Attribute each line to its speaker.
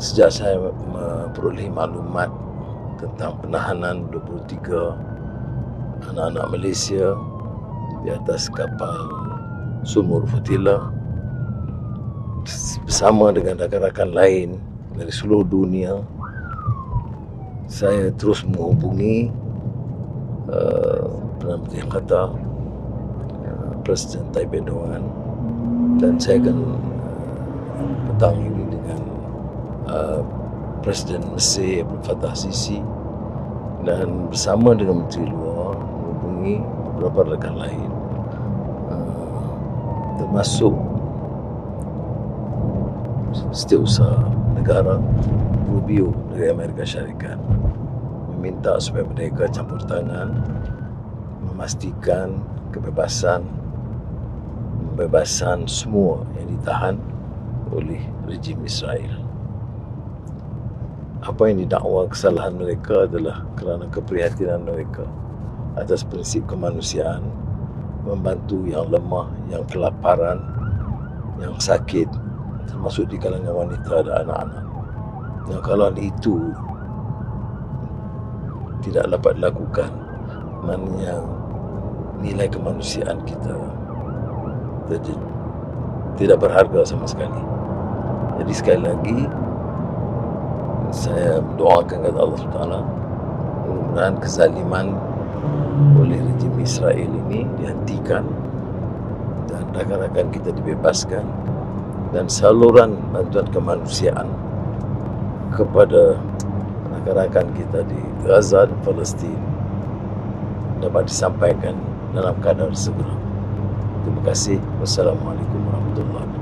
Speaker 1: sejak saya memperolehi maklumat tentang penahanan 23 anak-anak Malaysia di atas kapal Sumur Futila bersama dengan rakan-rakan lain dari seluruh dunia saya terus menghubungi uh, Perdana Menteri Qatar uh, Presiden Tayyip Erdogan. Dan saya akan uh, petang ini Presiden Mesir Abdul Fattah Sisi dan bersama dengan Menteri Luar menghubungi beberapa rakan lain. Uh, termasuk setiausaha negara Rubio dari Amerika Syarikat meminta supaya mereka campur tangan memastikan kebebasan pembebasan semua yang ditahan oleh rejim Israel apa yang didakwa kesalahan mereka adalah kerana keprihatinan mereka atas prinsip kemanusiaan membantu yang lemah, yang kelaparan, yang sakit termasuk di kalangan wanita dan anak-anak. Dan kalau itu tidak dapat dilakukan, maknanya nilai kemanusiaan kita tidak berharga sama sekali. Jadi sekali lagi, saya doakan kepada Allah SWT mudah-mudahan kezaliman oleh rejim Israel ini dihentikan dan rakan-rakan kita dibebaskan dan saluran bantuan kemanusiaan kepada rakan-rakan kita di Gaza dan Palestin dapat disampaikan dalam kadar segera. Terima kasih. Wassalamualaikum warahmatullahi wabarakatuh.